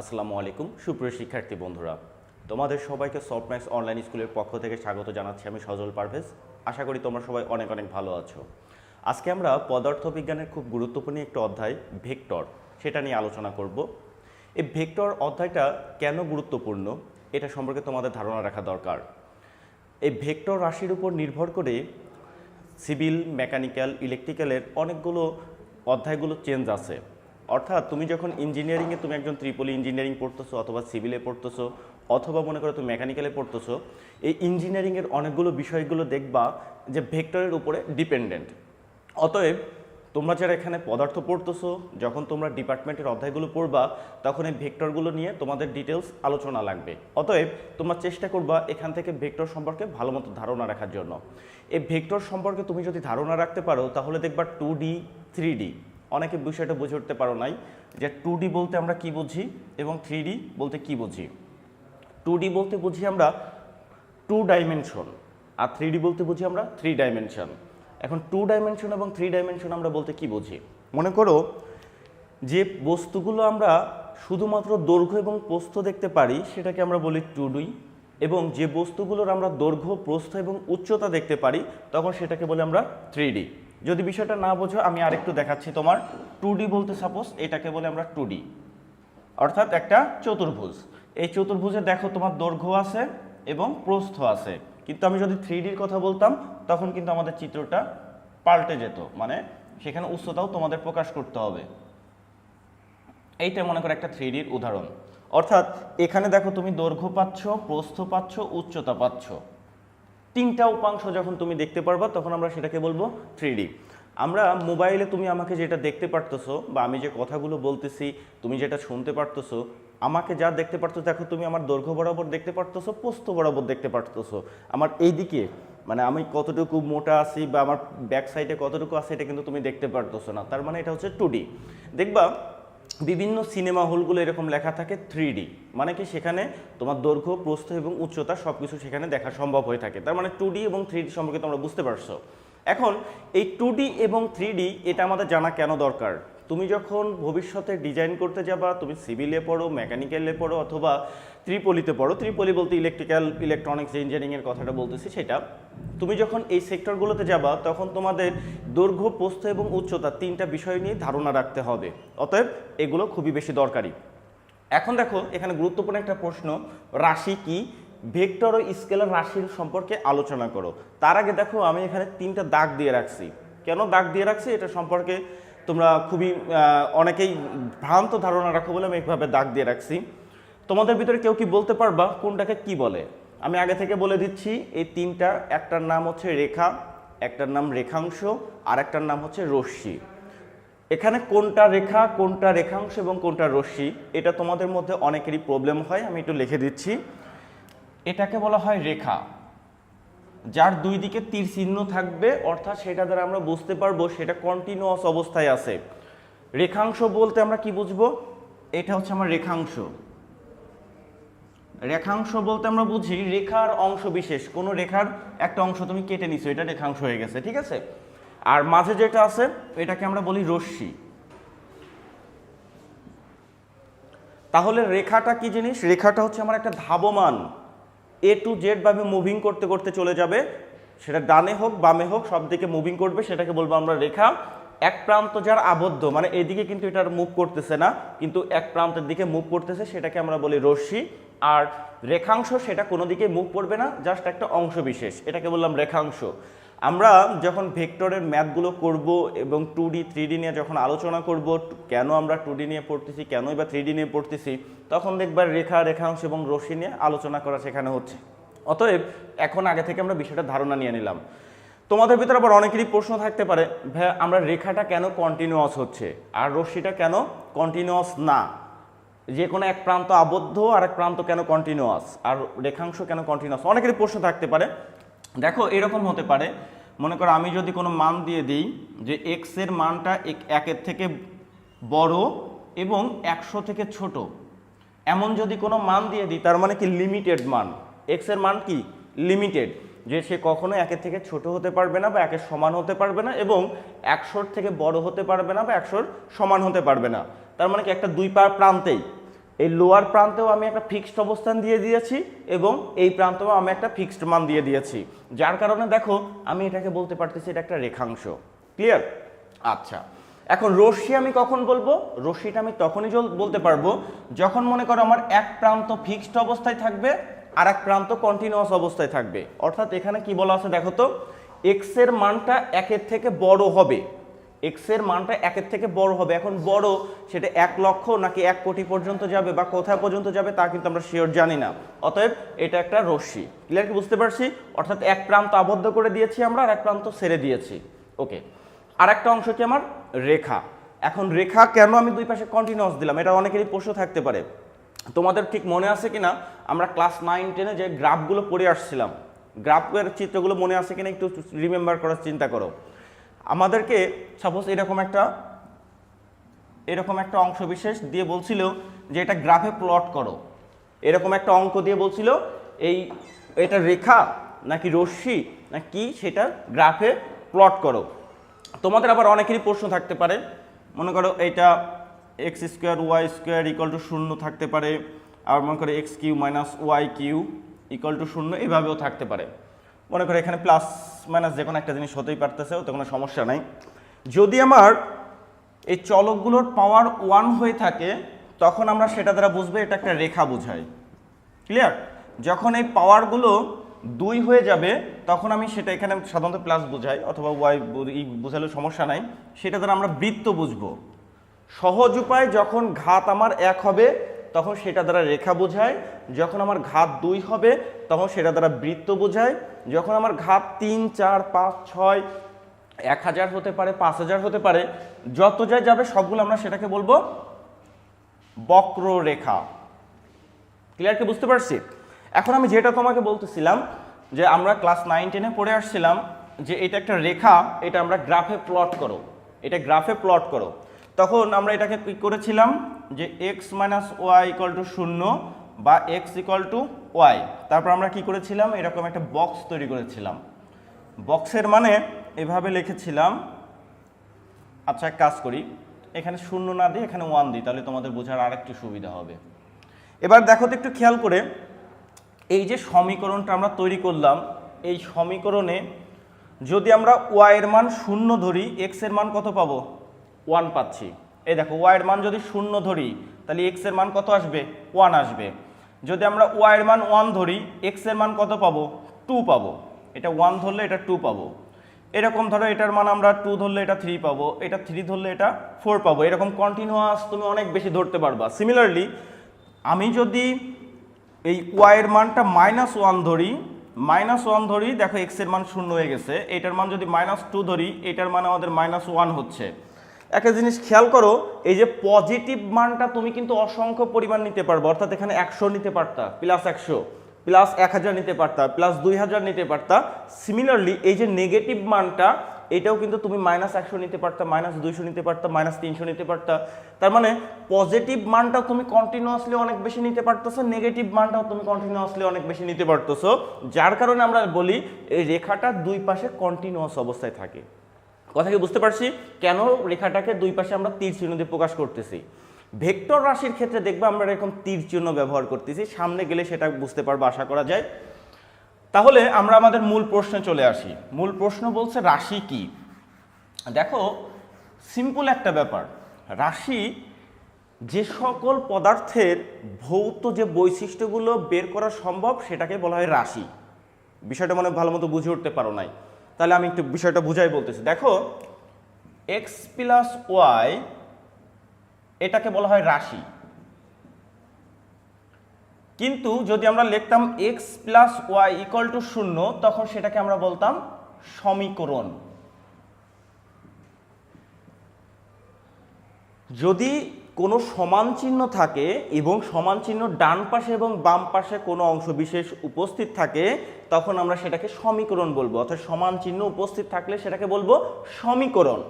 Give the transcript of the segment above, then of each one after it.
আসসালামু আলাইকুম। সুপ্রিয় শিক্ষার্থী বন্ধুরা, তোমাদের সবাইকে সফটম্যাক্স অনলাইন স্কুলের পক্ষ থেকে স্বাগত জানাচ্ছি আমি সজল পারভেজ। আশা করি তোমরা সবাই অনেক অনেক ভালো আছো। আজকে আমরা পদার্থবিজ্ঞানের খুব গুরুত্বপূর্ণ একটা অধ্যায়, ভেক্টর, সেটা নিয়ে আলোচনা করব। এই ভেক্টর অধ্যায়টা কেন গুরুত্বপূর্ণ, এটা সম্পর্কে তোমাদের ধারণা রাখা দরকার। এই ভেক্টর রাশির উপর নির্ভর করে সিভিল, মেকানিক্যাল, ইলেকট্রিক্যালের অনেকগুলো অধ্যায়গুলো চেঞ্জ আছে। অর্থাৎ তুমি যখন ইঞ্জিনিয়ারিংয়ে তুমি একজন ত্রিপলি ইঞ্জিনিয়ারিং পড়তেছো অথবা সিভিলে পড়তেছো, অথবা মনে করো তুমি মেকানিক্যালে পড়তেছো, এই ইঞ্জিনিয়ারিংয়ের অনেকগুলো বিষয়গুলো দেখবা যে ভেক্টরের উপরে ডিপেন্ডেন্ট অতএব, তোমরা যারা এখানে পদার্থ পড়তেছো, যখন তোমরা ডিপার্টমেন্টের অধ্যায়গুলো পড়বা, তখন এই ভেক্টরগুলো নিয়ে তোমাদের ডিটেলস আলোচনা লাগবে। অতএব, তোমরা চেষ্টা করবা এখান থেকে ভেক্টর সম্পর্কে ভালো মতো ধারণা রাখার জন্য। এই ভেক্টর সম্পর্কে তুমি যদি ধারণা রাখতে পারো, তাহলে দেখবা টু ডি থ্রি ডি অনেকে বিষয়টা বুঝে উঠতে পারো নাই যে টু বলতে আমরা কি বুঝি এবং থ্রি বলতে কি বুঝি? টু বলতে বুঝি আমরা টু ডাইমেনশন আর থ্রি বলতে বুঝি আমরা থ্রি ডাইমেনশন এখন টু ডাইমেনশন এবং থ্রি ডাইমেনশন আমরা বলতে কি বুঝি? মনে করো যে বস্তুগুলো আমরা শুধুমাত্র দৈর্ঘ্য এবং প্রস্থ দেখতে পারি, সেটাকে আমরা বলি টু ডি এবং যে বস্তুগুলোর আমরা দৈর্ঘ্য, প্রস্থ এবং উচ্চতা দেখতে পারি, তখন সেটাকে বলি আমরা থ্রি যদি বিষয়টা না বোঝো, আমি আরেকটু দেখাচ্ছি তোমার টু বলতে সাপোজ এটাকে বলে আমরা টু অর্থাৎ একটা চতুর্ভুজ। এই চতুর্ভুজে দেখো তোমার দৈর্ঘ্য আছে এবং প্রস্থ আছে। কিন্তু আমি যদি থ্রি কথা বলতাম, তখন কিন্তু আমাদের চিত্রটা পাল্টে যেত। মানে সেখানে উচ্চতাও তোমাদের প্রকাশ করতে হবে। এইটা মনে করো একটা থ্রি উদাহরণ। অর্থাৎ এখানে দেখো তুমি দৈর্ঘ্য পাচ্ছ, প্রস্থ পাচ্ছ, উচ্চতা পাচ্ছ। তিনটা উপাংশ যখন তুমি দেখতে পারবা, তখন আমরা সেটাকে বলব থ্রি আমরা মোবাইলে তুমি আমাকে যেটা দেখতে পারতেছো বা আমি যে কথাগুলো বলতেছি, তুমি যেটা শুনতে পারতেছো, আমাকে যা দেখতে পারতো দেখো তুমি আমার দৈর্ঘ্য বরাবর দেখতে পারতেছো পোস্ত বরাবর দেখতে পারতেছো। আমার এইদিকে মানে আমি কতটুকু মোটা আছি বা আমার ব্যাক সাইডে কতটুকু আছে, এটা কিন্তু তুমি দেখতে পারতেছো না। তার মানে এটা হচ্ছে টু দেখবা বিভিন্ন সিনেমা হলগুলো এরকম লেখা থাকে থ্রি মানে কি সেখানে তোমার দৈর্ঘ্য, প্রস্থ এবং উচ্চতা সব কিছু সেখানে দেখা সম্ভব হয়ে থাকে। তার মানে টু এবং থ্রি সম্পর্কে তোমরা বুঝতে পারছ। এখন এই টু এবং থ্রি এটা আমাদের জানা কেন দরকার? তুমি যখন ভবিষ্যতে ডিজাইন করতে যাবা, তুমি সিভিলে পড়ো, মেকানিক্যালে পড়ো অথবা ত্রিপলিতে পড়ো। ত্রিপলি বলতে ইলেকট্রিক্যাল ইলেকট্রনিক্স ইঞ্জিনিয়ারিংয়ের কথাটা বলতেছি সেটা। তুমি যখন এই সেক্টরগুলোতে যাবা, তখন তোমাদের দৈর্ঘ্য, প্রস্থ এবং উচ্চতা তিনটা বিষয় নিয়ে ধারণা রাখতে হবে। অতএব এগুলো খুবই বেশি দরকারি। এখন দেখো, এখানে গুরুত্বপূর্ণ একটা প্রশ্ন, রাশি কি? ভেক্টর ও স্কেলার রাশির সম্পর্কে আলোচনা করো। তার আগে দেখো, আমি এখানে তিনটা দাগ দিয়ে রাখছি। কেন দাগ দিয়ে রাখছি? এটা সম্পর্কে তোমরা খুবই অনেকেই ভ্রান্ত ধারণা রাখো বলে আমি এইভাবে দাগ দিয়ে রাখছি। তোমাদের ভিতরে কেউ কি বলতে পারবা কোনটাকে কি বলে? আমি আগে থেকে বলে দিচ্ছি, এই তিনটা, একটার নাম হচ্ছে রেখা, একটার নাম রেখাংশ, আর একটার নাম হচ্ছে রশ্মি। এখানে কোনটা রেখা, কোনটা রেখাংশ এবং কোনটা রশ্মি, এটা তোমাদের মধ্যে অনেকেরই প্রবলেম হয়, আমি একটু লিখে দিচ্ছি। এটাকে বলা হয় রেখা। যার দুই দিকে তীর চিহ্ন থাকবে, অর্থাৎ সেটা দ্বারা আমরা বুঝতে পারব সেটা কন্টিনিউয়াস অবস্থায় আছে। রেখাংশ বলতে আমরা কি বুঝব? এটা হচ্ছে আমার রেখাংশ। রেখাংশ বলতে আমরা বুঝি রেখার অংশ বিশেষ। কোনো রেখার একটা অংশ তুমি কেটে নিছো, এটা রেখাংশ হয়ে গেছে, ঠিক আছে? আর মাঝে যেটা আছে, এটাকে আমরা বলি রশ্মি। তাহলে রেখাটা কি জিনিস? রেখাটা হচ্ছে আমার একটা ধাবমান। এ টু জেড ভাবে মুভিং করতে করতে চলে যাবে। সেটা ডানে হোক, বামে হোক, সব দিকে মুভিং করবে, সেটাকে বলব আমরা রেখা। এক প্রান্ত যার আবদ্ধ মানে এদিকে কিন্তু এটা মুভ করতেছে না, কিন্তু এক প্রান্তের দিকে মুভ করতেছে, সেটাকে আমরা বলি রশ্মি। আর রেখাংশ সেটা কোনো দিকে মুখ পড়বে না জাস্ট একটা অংশ বিশেষ এটাকে বললাম রেখাংশ। আমরা যখন ভেক্টরের ম্যাথগুলো করব এবং টু ডি থ্রি ডি নিয়ে যখন আলোচনা করব, কেন আমরা টু ডি নিয়ে পড়তেছি, কেনই বা থ্রি ডি নিয়ে পড়তেছি, তখন দেখবার রেখা, রেখাংশ এবং রশ্মি নিয়ে আলোচনা করা সেখানে হচ্ছে। অতএব এখন আগে থেকে আমরা বিষয়টা ধারণা নিয়ে নিলাম। তোমাদের ভিতরে আবার অনেকেরই প্রশ্ন থাকতে পারে ভাই আমরা রেখাটা কেন কন্টিনিউয়াস হচ্ছে? আর রশ্মিটা কেন কন্টিনিউয়াস না? যে কোনো এক প্রান্ত আবদ্ধ, আর এক প্রান্ত কেন কন্টিনিউয়াস আর রেখাংশ কেন কন্টিনিউয়াস অনেকেরই প্রশ্ন থাকতে পারে। দেখো, এরকম হতে পারে। মনে করো, আমি যদি কোনো মান দিয়ে দিই যে এক্সের মানটা এক- একের থেকে বড় এবং একশো থেকে ছোট, এমন যদি কোনো মান দিয়ে দিই, তার মানে কি লিমিটেড মান? এক্সের মান কি? লিমিটেড যে সে কখনো একের থেকে ছোট হতে পারবে না বা একের সমান হতে পারবে না এবং একশোর থেকে বড় হতে পারবে না বা একশোর সমান হতে পারবে না। তার মানে কি একটা দুই পার প্রান্তেই। এই লোয়ার প্রান্তেও আমি একটা ফিক্সড অবস্থান দিয়ে দিয়েছি এবং এই প্রান্তেও আমি একটা ফিক্সড মান দিয়ে দিয়েছি। যার কারণে দেখো, আমি এটাকে বলতে পারতেছি এটা একটা রেখাংশ। ক্লিয়ার আচ্ছা। এখন রশ্মি আমি কখন বলব? রশ্মিটা আমি তখনই বলতে পারব যখন মনে করো আমার এক প্রান্ত ফিক্সড অবস্থায় থাকবে আর এক প্রান্ত কন্টিনিউয়াস অবস্থায় থাকবে। অর্থাৎ এখানে কি বলা আছে দেখো তো? এক্সের মানটা একের থেকে বড় হবে। এক্সের মানটা একের থেকে বড় হবে। এখন বড়, সেটা এক লক্ষ নাকি এক কোটি পর্যন্ত যাবে বা কোথায় পর্যন্ত যাবে তা কিন্তু আমরা শিওর জানি না। অতএব এটা একটা রশ্মি। ক্লিয়ার কি বুঝতে পারছি? অর্থাৎ এক প্রান্ত আবদ্ধ করে দিয়েছি আমরা আর এক প্রান্ত ছেড়ে দিয়েছি। ওকে আর একটা অংশ কি আমার? রেখা। এখন রেখা কেন আমি দুই পাশে কন্টিনিউয়াস দিলাম? এটা অনেকেরই প্রশ্ন থাকতে পারে। তোমাদের ঠিক মনে আছে কিনা? আমরা ক্লাস নাইন টেনে যে গ্রাফগুলো পড়ে আসছিলাম গ্রাফের চিত্রগুলো মনে আছে কিনা একটু রিমেম্বার করার চিন্তা করো। আমাদেরকে সাপোজ এরকম একটা এরকম একটা অংশ বিশেষ দিয়ে বলছিল যে এটা গ্রাফে প্লট করো। এরকম একটা অঙ্ক দিয়ে বলছিল, এই, এটা রেখা নাকি রশ্মি না কি সেটা গ্রাফে প্লট করো। তোমাদের আবার অনেকেরই প্রশ্ন থাকতে পারে। মনে করো এটা X square Y square equal to শূন্য থাকতে পারে। আর মনে করো X cube minus Y cube equal to শূন্য, এভাবেও থাকতে পারে। মনে করো এখানে প্লাস মাইনাস যে কোনো একটা জিনিস হতেই পারতেছে, ওতে কোনো সমস্যা নাই। যদি আমার এই চলকগুলোর পাওয়ার ওয়ান হয়ে থাকে, তখন আমরা সেটা দ্বারা বুঝব, এটা একটা রেখা বোঝাই ক্লিয়ার যখন এই পাওয়ারগুলো দুই হয়ে যাবে, তখন আমি সেটা এখানে সাধারণত প্লাস বোঝাই, অথবা ওয়াই বোঝালে সমস্যা নাই। সেটা দ্বারা আমরা বৃত্ত বুঝব। সহজ উপায় যখন ঘাত আমার এক হবে তখন সেটা দ্বারা রেখা বোঝায়, যখন আমার ঘাত দুই হবে, তখন সেটা দ্বারা বৃত্ত বোঝায়, যখন আমার ঘাত তিন, চার, পাঁচ, ছয়, এক হাজার হতে পারে, পাঁচ হাজার হতে পারে, যত যায় যাবে সবগুলো আমরা সেটাকে বলব বক্ররেখা। ক্লিয়ার কি? বুঝতে পারছি? এখন আমি যেটা তোমাকে বলতেছিলাম, যে আমরা ক্লাস নাইন টেনে পড়ে আসছিলাম, যে এটা একটা রেখা, এটা আমরা গ্রাফে প্লট করো। এটা গ্রাফে প্লট করো। তখন আমরা এটাকে কি করেছিলাম? যে X minus Y equal to শূন্য বা এক্স ইকাল টু ওয়াই তারপর আমরা কি করেছিলাম? এরকম একটা বক্স তৈরি করেছিলাম। বক্সের মানে এভাবে লিখেছিলাম। আচ্ছা এক কাজ করি। এখানে শূন্য না দিই এখানে ওয়ান দিই, তাহলে তোমাদের বোঝার আরেকটু সুবিধা হবে। এবার দেখো তো একটু খেয়াল করে, এই যে সমীকরণটা আমরা তৈরি করলাম, এই সমীকরণে যদি আমরা ওয়াই এর মান শূন্য ধরি এক্সের মান কত পাবো? ওয়ান পাচ্ছি। এই দেখো ওয়াইয়ের মান যদি শূন্য ধরি, তাহলে এক্সের মান কত আসবে? ওয়ান আসবে। যদি আমরা ওয়াই এর মান ওয়ান ধরি এক্সের মান কত পাবো? টু পাবো। এটা ওয়ান ধরলে এটা টু পাবো। এরকম ধরো এটার মান আমরা টু ধরলে এটা থ্রি পাবো, এটা থ্রি ধরলে এটা ফোর পাবো। এরকম কন্টিনিউয়াস তুমি অনেক বেশি ধরতে পারবা। সিমিলারলি আমি যদি এই ওয়াইয়ের মানটা মাইনাস ওয়ান ধরি মাইনাস ওয়ান ধরি, দেখো এক্সের মান শূন্য হয়ে গেছে। এটার মান যদি মাইনাস টু ধরি, এটার মান আমাদের মাইনাস ওয়ান হচ্ছে। একটা জিনিস খেয়াল করো, এই যে পজিটিভ মানটা তুমি কিন্তু অসংখ্য পরিমাণ নিতে পারবে। অর্থাৎ এখানে একশো নিতে পারতা প্লাস একশো প্লাস এক হাজার নিতে পারতা প্লাস দুই হাজার নিতে পারতা। সিমিলারলি এই যে নেগেটিভ মানটা, এটাও কিন্তু তুমি মাইনাস একশো নিতে পারতা মাইনাস দুইশো নিতে পারতা মাইনাস তিনশো নিতে পারতা। তার মানে পজিটিভ মানটা তুমি কন্টিনিউয়াসলি অনেক বেশি নিতে পারতেছো নেগেটিভ মানটাও তুমি কন্টিনিউয়াসলি অনেক বেশি নিতে পারতেছো। যার কারণে আমরা বলি, এই রেখাটা দুই পাশে কন্টিনিউয়াস অবস্থায় থাকে। কথা কি বুঝতে পারছি? কেন রেখাটাকে দুই পাশে আমরা তীর চিহ্ন দিয়ে প্রকাশ করতেছি? ভেক্টর রাশির ক্ষেত্রে দেখব আমরা এরকম তীর চিহ্ন ব্যবহার করতেছি। সামনে গেলে সেটা বুঝতে পারব, আশা করা যায়। তাহলে আমরা আমাদের মূল প্রশ্নে চলে আসি। মূল প্রশ্ন বলছে রাশি কি? দেখো সিম্পল একটা ব্যাপার। রাশি যে সকল পদার্থের ভৌত যে বৈশিষ্ট্যগুলো বের করা সম্ভব, সেটাকে বলা হয় রাশি। বিষয়টা মনে ভালো মতো বুঝে উঠতে পারো নাই। তাহলে আমি একটু বিষয়টা বুঝাই বলতেছি। দেখো এক্স প্লাস ওয়াই এটাকে বলা হয় রাশি। কিন্তু যদি আমরা লিখতাম X plus Y equal to শূন্য, তখন সেটাকে আমরা বলতাম সমীকরণ। যদি কোনো সমান চিহ্ন থাকে এবং সমান চিহ্ন ডান পাশে এবং বাম পাশে কোনো অংশ বিশেষ উপস্থিত থাকে, তখন আমরা সেটাকে সমীকরণ বলব। অর্থাৎ সমান চিহ্ন উপস্থিত থাকলে সেটাকে বলব সমীকরণ।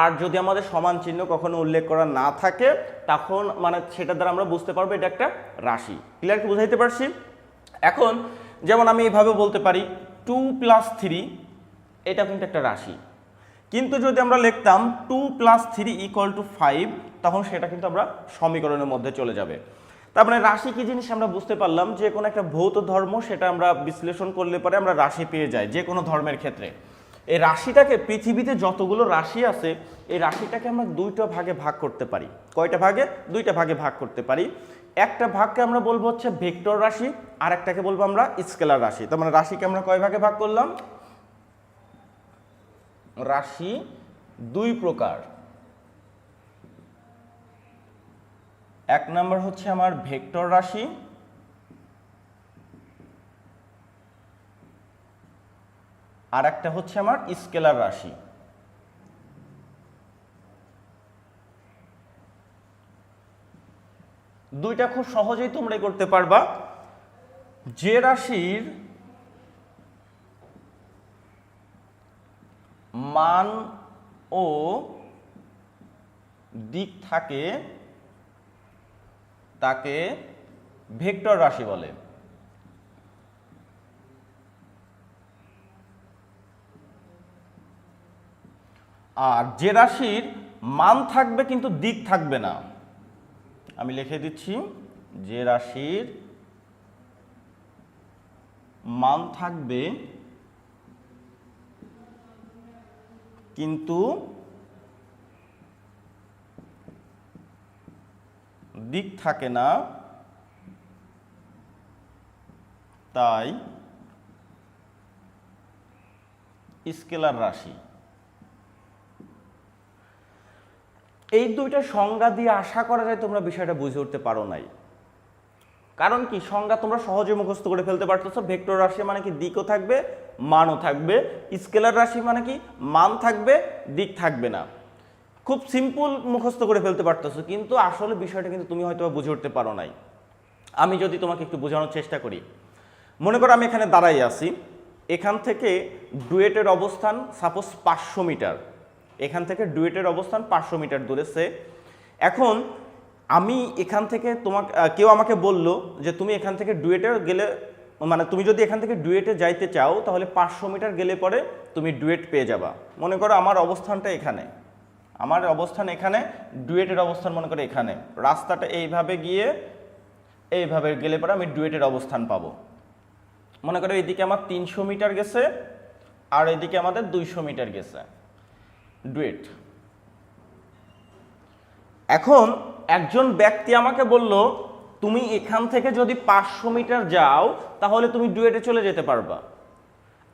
আর যদি আমাদের সমান চিহ্ন কখনো উল্লেখ করা না থাকে, তখন মানে সেটা দ্বারা আমরা বুঝতে পারব এটা একটা রাশি। ক্লিয়ার কি বুঝাইতে পারছি? এখন যেমন আমি এইভাবে বলতে পারি টু প্লাস থ্রি এটা কিন্তু একটা রাশি। কিন্তু যদি আমরা লিখতাম two plus three equal to five তখন সেটা কিন্তু আমরা সমীকরণের মধ্যে চলে যাবে। তার মানে রাশি কি জিনিস আমরা বুঝতে পারলাম? যে কোনো একটা ভৌত ধর্ম সেটা আমরা বিশ্লেষণ করলে পরে আমরা রাশি পেয়ে যাই, যে কোনো ধর্মের ক্ষেত্রে। এই রাশিটাকে, পৃথিবীতে যতগুলো রাশি আছে, এই রাশিটাকে আমরা দুইটা ভাগে ভাগ করতে পারি। কয়টা ভাগে? দুইটা ভাগে ভাগ করতে পারি। একটা ভাগকে আমরা বলব হচ্ছে ভেক্টর রাশি আর একটাকে বলব আমরা স্কেলার রাশি। তার মানে রাশিকে আমরা কয় ভাগে ভাগ করলাম? রাশি দুই প্রকার। এক নম্বর হচ্ছে আমার ভেক্টর রাশি। আর একটা হচ্ছে আমার স্কেলার রাশি। দুইটা খুব সহজেই তোমরা করতে পারবা। যে রাশির মান ও দিক থাকে তাকে ভেক্টর রাশি বলে। আর যে রাশির মান থাকবে কিন্তু দিক থাকবে না। আমি লিখে দিচ্ছি, যে রাশির মান থাকবে কিন্তু দিক থাকে না, তাই স্কেলার রাশি। এই দুইটা সংজ্ঞা দিয়ে আশা করা যায় তোমরা বিষয়টা বুঝে উঠতে পারো নাই। কারণ কি? সংজ্ঞা তোমরা সহজে মুখস্থ করে ফেলতে পারতেছো। ভেক্টর রাশি মানে কি? দিকও থাকবে মানও থাকবে। স্কেলার রাশি মানে কি? মান থাকবে, দিক থাকবে না। খুব সিম্পল মুখস্থ করে ফেলতে পারতেছো, কিন্তু আসলে বিষয়টা কিন্তু তুমি হয়তো বুঝে উঠতে পারো নাই। আমি যদি তোমাকে একটু বোঝানোর চেষ্টা করি। মনে করো আমি এখানে দাঁড়াই আছি। এখান থেকে ডুয়েটের অবস্থান সাপোজ পাঁচশো মিটার। এখান থেকে ডুয়েটের অবস্থান পাঁচশো মিটার দূরে, সে। এখন আমি এখান থেকে তোমাকে কেউ আমাকে বলল যে তুমি এখান থেকে ডুয়েটে গেলে মানে তুমি যদি এখান থেকে ডুয়েটে যাইতে চাও, তাহলে পাঁচশো মিটার গেলে পরে তুমি ডুয়েট পেয়ে যাবা। মনে করো আমার অবস্থানটা এখানে। আমার অবস্থান এখানে, ডুয়েটের অবস্থান মনে করো এখানে। রাস্তাটা এইভাবে গিয়ে, এইভাবে গেলে পরে আমি ডুয়েটের অবস্থান পাবো। মনে করো এদিকে আমার তিনশো মিটার গেছে, আর এদিকে আমাদের দুইশো মিটার গেছে। ডুয়েট। এখন একজন ব্যক্তি আমাকে বলল তুমি এখান থেকে যদি পাঁচশো মিটার যাও, তাহলে তুমি ডুয়েটে চলে যেতে পারবা।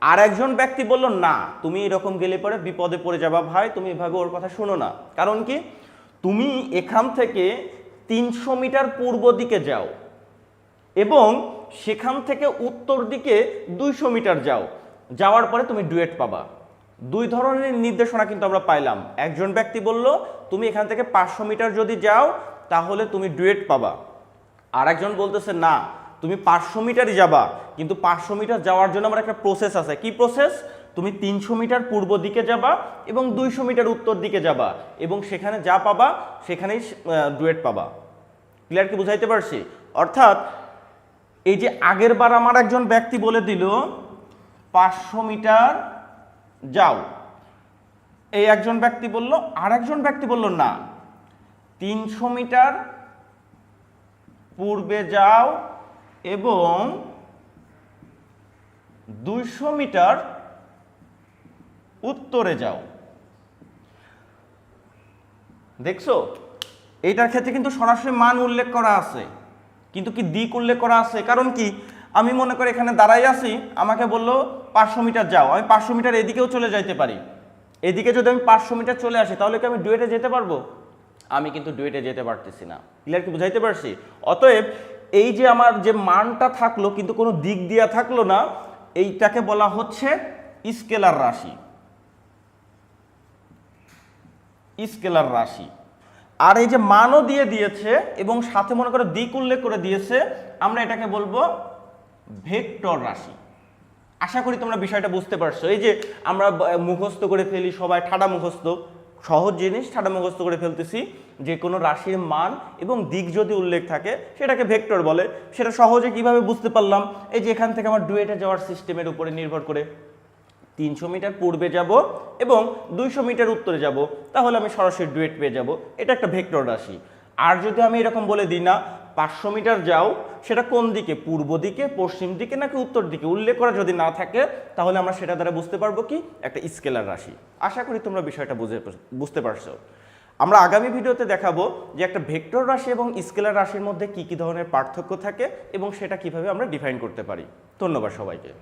আর একজন ব্যক্তি বলল, না, তুমি এরকম গেলে পরে বিপদে পড়ে যাবা ভাই, তুমি এভাবে ওর কথা শোনো না। কারণ কি? তুমি এখান থেকে তিনশো মিটার পূর্ব দিকে যাও এবং সেখান থেকে উত্তর দিকে দুইশো মিটার যাও। যাওয়ার পরে তুমি ডুয়েট পাবা। দুই ধরনের নির্দেশনা কিন্তু আমরা পাইলাম। একজন ব্যক্তি বলল, তুমি এখান থেকে পাঁচশো মিটার যদি যাও, তাহলে তুমি ডুয়েট পাবা। আর একজন বলতেছে, না, তুমি পাঁচশো মিটারই যাবা, কিন্তু পাঁচশো মিটার যাওয়ার জন্য আমার একটা প্রসেস আছে। কি প্রসেস তুমি তিনশো মিটার পূর্ব দিকে যাবা এবং দুইশো মিটার উত্তর দিকে যাবা এবং সেখানে যা পাবা, সেখানেই ডুয়েট পাবা। ক্লিয়ার কি বুঝাইতে পারছি? অর্থাৎ, এই যে আগের বার আমার একজন ব্যক্তি বলে দিল, পাঁচশো মিটার যাও। এই একজন ব্যক্তি বলল আর একজন ব্যক্তি বলল, না, তিনশো মিটার পূর্বে যাও এবং দুইশো মিটার উত্তরে যাও। দেখছ? এইটার ক্ষেত্রে কিন্তু সরাসরি মান উল্লেখ করা আছে। কিন্তু কি দিক উল্লেখ করা আছে? কারণ কি? আমি মনে করি এখানে দাঁড়াই আছি, আমাকে বলল, পাঁচশো মিটার যাও। আমি পাঁচশো মিটার এদিকেও চলে যাইতে পারি। এদিকে যদি আমি পাঁচশো মিটার চলে আসি, তাহলে কি আমি ডুয়েটে যেতে পারব? আমি কিন্তু ডুয়েটে যেতে পারতেছি না। ক্লিয়ার কি বুঝাইতে পারছি? অতএব এই যে আমার যে মানটা থাকল, কিন্তু কোনো দিক দিয়া থাকল না, এইটাকে বলা হচ্ছে স্কেলার রাশি। স্কেলার রাশি। আর এই যে মানও দিয়ে দিয়েছে এবং সাথে মনে করে দিক উল্লেখ করে দিয়েছে, আমরা এটাকে বলব ভেক্টর রাশি। আশা করি তোমরা বিষয়টা বুঝতে পারছ। এই যে আমরা মুখস্থ করে ফেলি, সবাই ঠাডা মুখস্থ। সহজ জিনিস ঠাডা মুখস্থ করে ফেলতেছি। যে কোনো রাশির মান এবং দিক যদি উল্লেখ থাকে, সেটাকে ভেক্টর বলে। সেটা সহজে কীভাবে বুঝতে পারলাম? এই যে এখান থেকে আমার ডুয়েটে যাওয়ার সিস্টেমের উপরে নির্ভর করে। তিনশো মিটার পূর্বে যাব এবং দুইশো মিটার উত্তরে যাব। তাহলে আমি সরাসরি ডুয়েট পেয়ে যাব। এটা একটা ভেক্টর রাশি। আর যদি আমি এরকম বলে দিই না, পাঁচশো মিটার যাও সেটা কোন দিকে? পূর্ব দিকে, পশ্চিম দিকে, নাকি উত্তর দিকে? উল্লেখ করা যদি না থাকে, তাহলে আমরা সেটা দ্বারা বুঝতে পারব কি? একটা স্কেলার রাশি। আশা করি তোমরা বিষয়টা বুঝে বুঝতে পারছ। আমরা আগামী ভিডিওতে দেখাবো যে একটা ভেক্টর রাশি এবং স্কেলার রাশির মধ্যে কি কি ধরনের পার্থক্য থাকে এবং সেটা কীভাবে আমরা ডিফাইন করতে পারি। ধন্যবাদ সবাইকে।